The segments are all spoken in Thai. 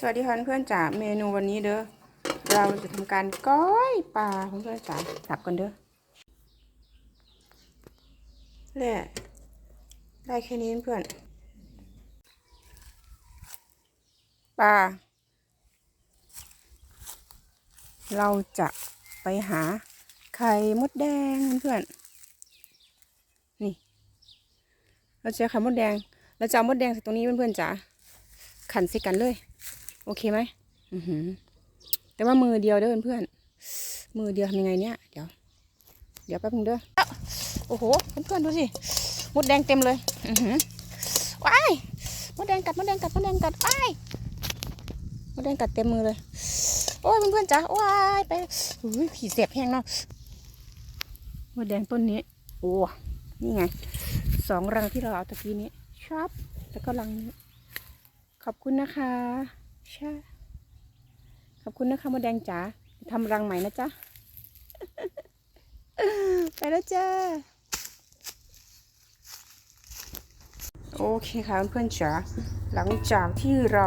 สวัสดีค่ะเพื่อนจ๋าเมนูวันนี้เด้อเราจะทำการก้อยปลาเพื่อนจ๋าสับกันเด้อแหละได้แค่นี้เพื่อนปลาเราจะไปหาไข่มดแดงเพื่อนนี่ เราจะเอไข่มดแดงเราจะเอามดแดงใส่ตรงนี้เพื่อนๆจ๋าขันใส่กันเลย โอเคไหมอือหือ แต่ว่ามือเดียวเด้อเพื่อนมือเดียวทำยังไงเนี่ยเดี๋ยว เดี๋ยวแป๊บนึงเด้ออ้าวโอ้โหเพื่อนๆดูสิมดแดงเต็มเลย อือหือว้ายมดแดงกัดมดแดงกัดมดแดงกัดว้ายมดแดงกัดเต็มมือเลย โอ้ยเพื่อนๆจ้าว้ายไปอุ้ยผีเสียบแห้งเนาะมดแดงต้นนี้ โอ้นี่ไงสองรังที่เราเอาตะกี้นี้ชอบแล้วก็รังนี้ขอบคุณนะคะ ใช่ขอบคุณนะคะมดแดงจ๋าทำรังใหม่นะจ๊ะ ไปแล้วจ้า โอเคค่ะเพื่อนๆจ๋า หลังจากที่เรา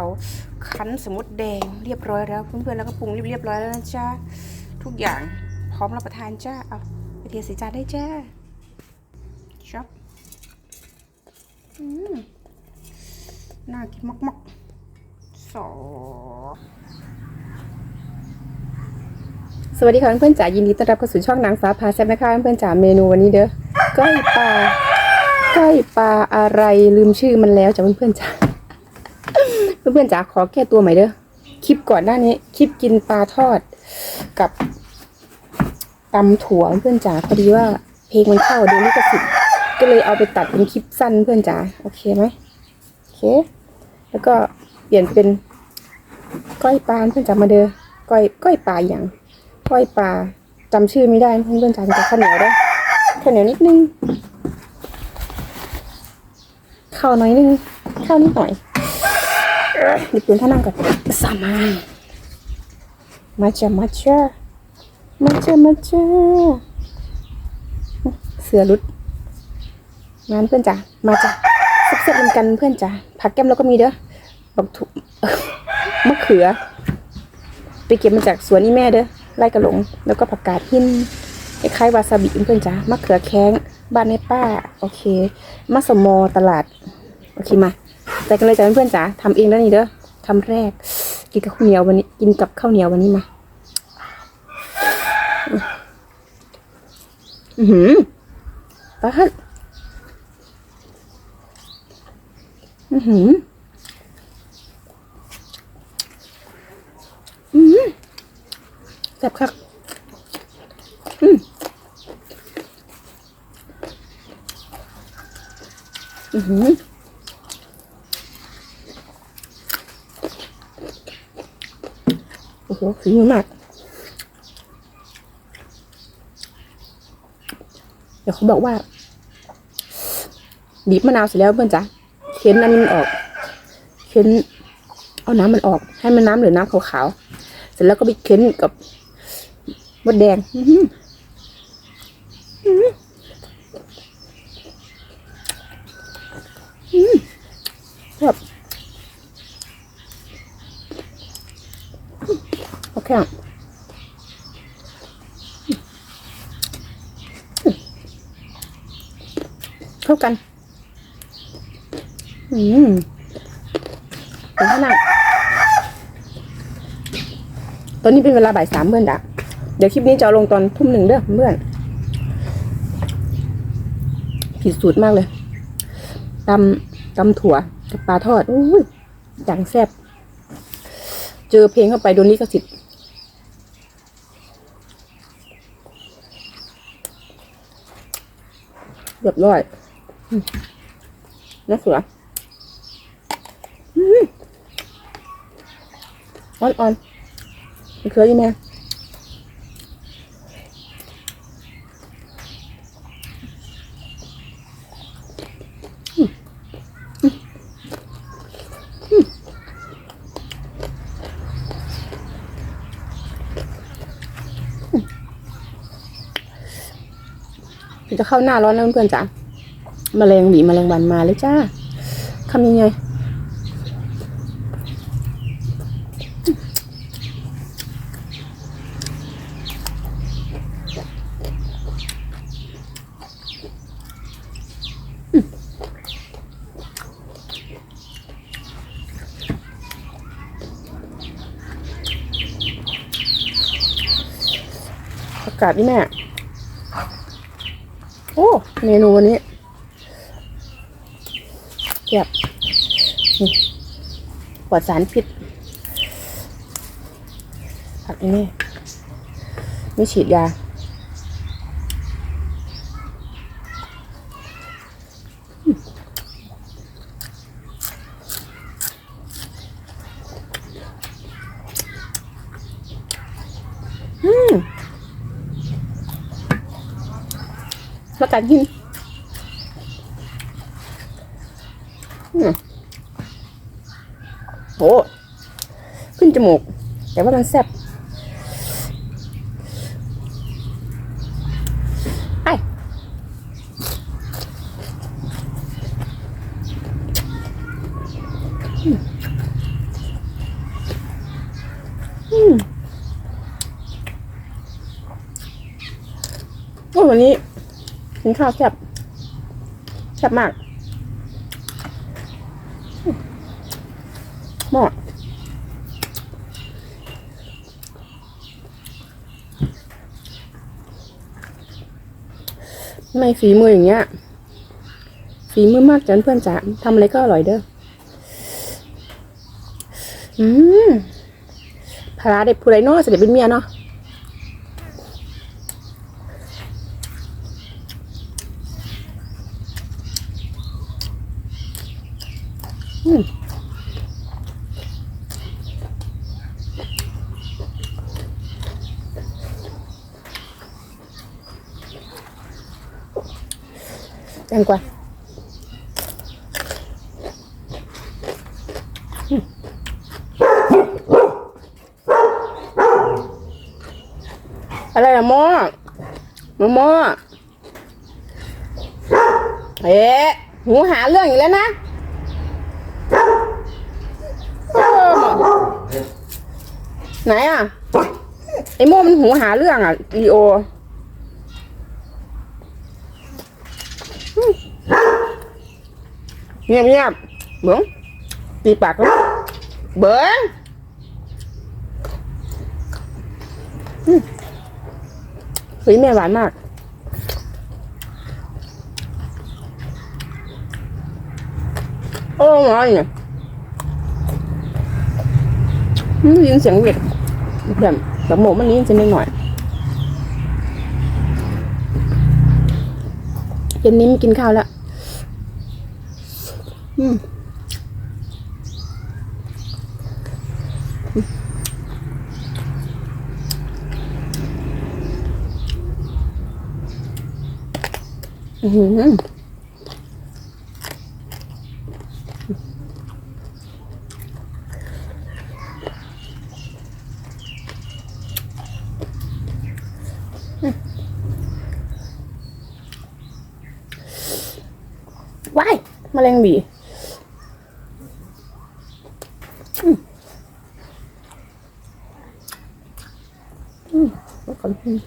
คั้นสมุดแดงเรียบร้อยแล้วเพื่อนๆแล้วก็ปรุงเรียบร้อยแล้วนะจ๊ะทุกอย่างพร้อมรับประทานจ้า เอาไปเทใส่จานได้จ้าช็อปอืมน่ากินมากๆ สอสวัสดีค่ะเพื่อนจ๋ายินดีต้อนรับเข้าสู่ช่องนางฟ้าพาแซ่บนะคะเพื่อนจ๋าเมนูวันนี้เด้อก้อยปลาก้อยปลาอะไรลืมชื่อมันแล้วจ้ะเพื่อนๆจ๋าเพื่อนๆจ๋าขอแก้ตัวใหม่เด้อคลิปก่อนหน้านี้คลิปกินปลาทอดกับตำถั่วเพื่อนจ๋าพอดีว่าเพลงมันเข้าเดี๋ยวลิขสิทธิ์ก็เลยเอาไปตัดเป็นคลิปสั้นเพื่อนจ๋าโอเคไหมโอเค แล้วก็ เปลี่ยนเป็นก้อยปลาเพื่อนจำมาเด้อก้อยก้อยปลาอย่างก้อยปลาจำชื่อไม่ได้เพื่อนจำแต่ข้าวเหนียวได้ข้าวเหนียวนิดนึงข้าวน้อยนึงข้าวนิดหน่อยเอ้ยเดี๋ยวเปลี่ยนท่านั่งก่อนสามามาจ้ามาเจ้ามาจ้ามาเจ้าเสือรุดงานเพื่อนจ้ะมาจ้ะแซ่บๆกันเพื่อนจ้ะผักแก้มเราก็มีเด้อ บักถุมะเขือ ไปเก็บมาจากสวนนี่แม่เด้อไร่กระหลง แล้วก็ผักกาดหินคล้ายๆวาซาบิเพื่อนจ้ะมะเขือแข้งบ้านในป้า โอเคมะสมอตลาด โอเคมาแต่กันเลยจ้ะเพื่อนจ้ะทำเองแล้วนี่เด้อคำแรก กินกับข้าวเหนียววันนี้ กินกับข้าวเหนียววันนี้มาอือหือปลาฮัดอือหืออ แซ่บคักอืมอือหือโอ้โหฝีมือมาก เดี๋ยวเขาบอกว่า บีบมะนาวเสร็จแล้วเพื่อนจ๊ะเค้นอันนี้มันออก เค้นเอาน้ำมันออก ให้มันน้ำเหลือน้ำขาวๆ เสร็จแล้วก็ไปเค้นกับ มดแดงอื้อหืออื้อหืออื้อแบบโอเคเข้ากัน อืมเป็นขนาดตอนนี้เป็นเวลาบ่ายสามเพื่อนดะ เดี๋ยวคลิปนี้จะลงตอนทุ่มหนึ่งเด้อเพื่อนผิดสูตรมากเลยตำตำถั่วกับปลาทอดอุ้ยจังแซ่บเจอเพลงเข้าไปโดนลิขสิทธิ์เรียบร้อยน่าเสืออ่อนอ่อนเขือดีไห จะเข้าหน้าร้อนแล้วเพื่อนจ๋าแมลงหวีแมลงวันมาเลยจ้าทำยังไงอากาศนี่แม่ เมนูวันนี้เก็บนี่ปลอดสารพิษผักอันนี่ไม่ฉีดยา อืม มากัดกินอืมโอ้ขึ้นจมูก แต่ว่ามันแซ่บไอ้อืมอืมโอ้ยวันนี้ กินข้าวแซ่บแซ่บมากหม้อทำไม่ฝีมืออย่างเงี้ย ฝีมือมากจนเพื่อนจ๋าทำอะไรก็อร่อยเด้อ อืมพาราเด็กผู้ไรเนาะเสด็จเป็นเมียเนาะ อืมแตงกวาอืมอะไรอะโมโมโมเอ๊ะหูหาเรื่องอีกแล้วนะไหนอะไอโม่มันหูหาเรื่องอะลีโอ เงียบเงียบเบิ้งตีปากแล้วเบิ้งอืมเฮ้ยแม่หวานมากโอ้หมาเนี่ยมันยินเสียงเด็กแบบแบบหมูมันนี้จะนิดหน่อยเย็นนี้ไม่กินข้าวแล้ว อืมอือหือว้ายแมลงหวี อืมแล้วก่อนอืม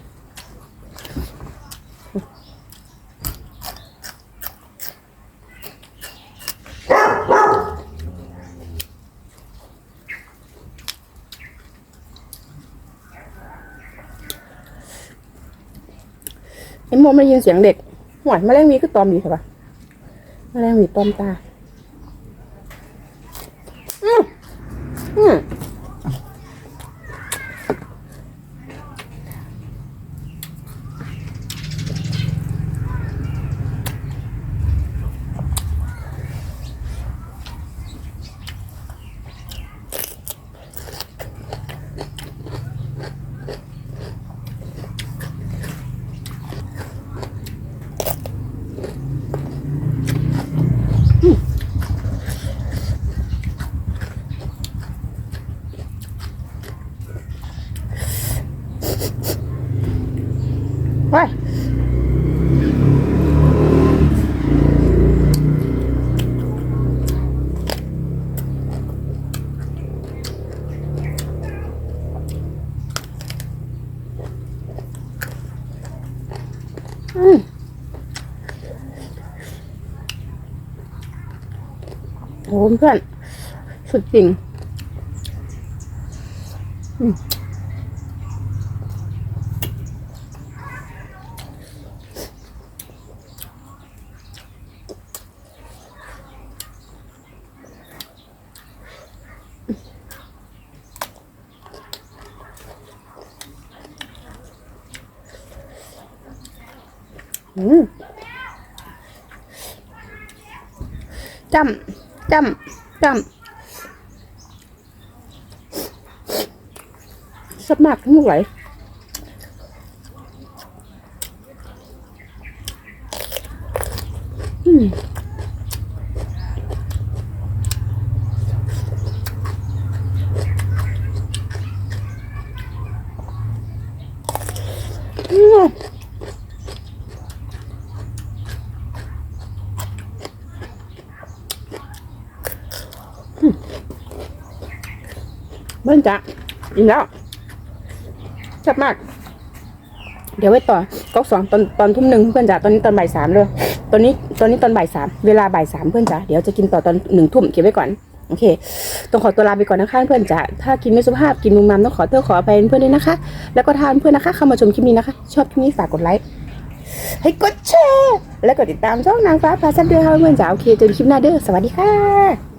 ไอ้โมไม่ได้ยินเสียงเด็กหวานแมลงหวีก็ตอมดีใช่ปะแมลงหวีปลอมตา อืมอืม เพื่อนสุดจริง嗯，但。 จำจำจำสัครทั้งหมดเลย เบิ้ลจ้ะอิ่มแล้วแซ่บมาก เดี๋ยวไว้ต่อก๊อกสองตอนตอนทุ่มหนึ่งเพื่อนจ๋าตอนนี้ตอนบ่ายสามเลยตอนนี้ตอนนี้ตอนบ่ายสามเวลาบ่ายสามเพื่อนจ๋าเดี๋ยวจะกินต่อตอนหนึ่งทุ่มเก็บไว้ก่อนโอเค ต้องขอตัวลาไปก่อนนะคะเพื่อนจ๋าถ้ากินไม่สุภาพกินมุมมามต้องขอโทษขออภัยเพื่อนด้วยนะคะ แล้วก็ทานเพื่อนนะคะเข้ามาชมคลิปนี้นะคะ ชอบคลิปนี้ฝากกดไลค์ ให้กดแชร์ และกดติดตามช่องนางฟ้าพาซับด้วยค่ะเพื่อนจ๋าโอเคเจอกันคลิปหน้าเด้อ สวัสดีค่ะ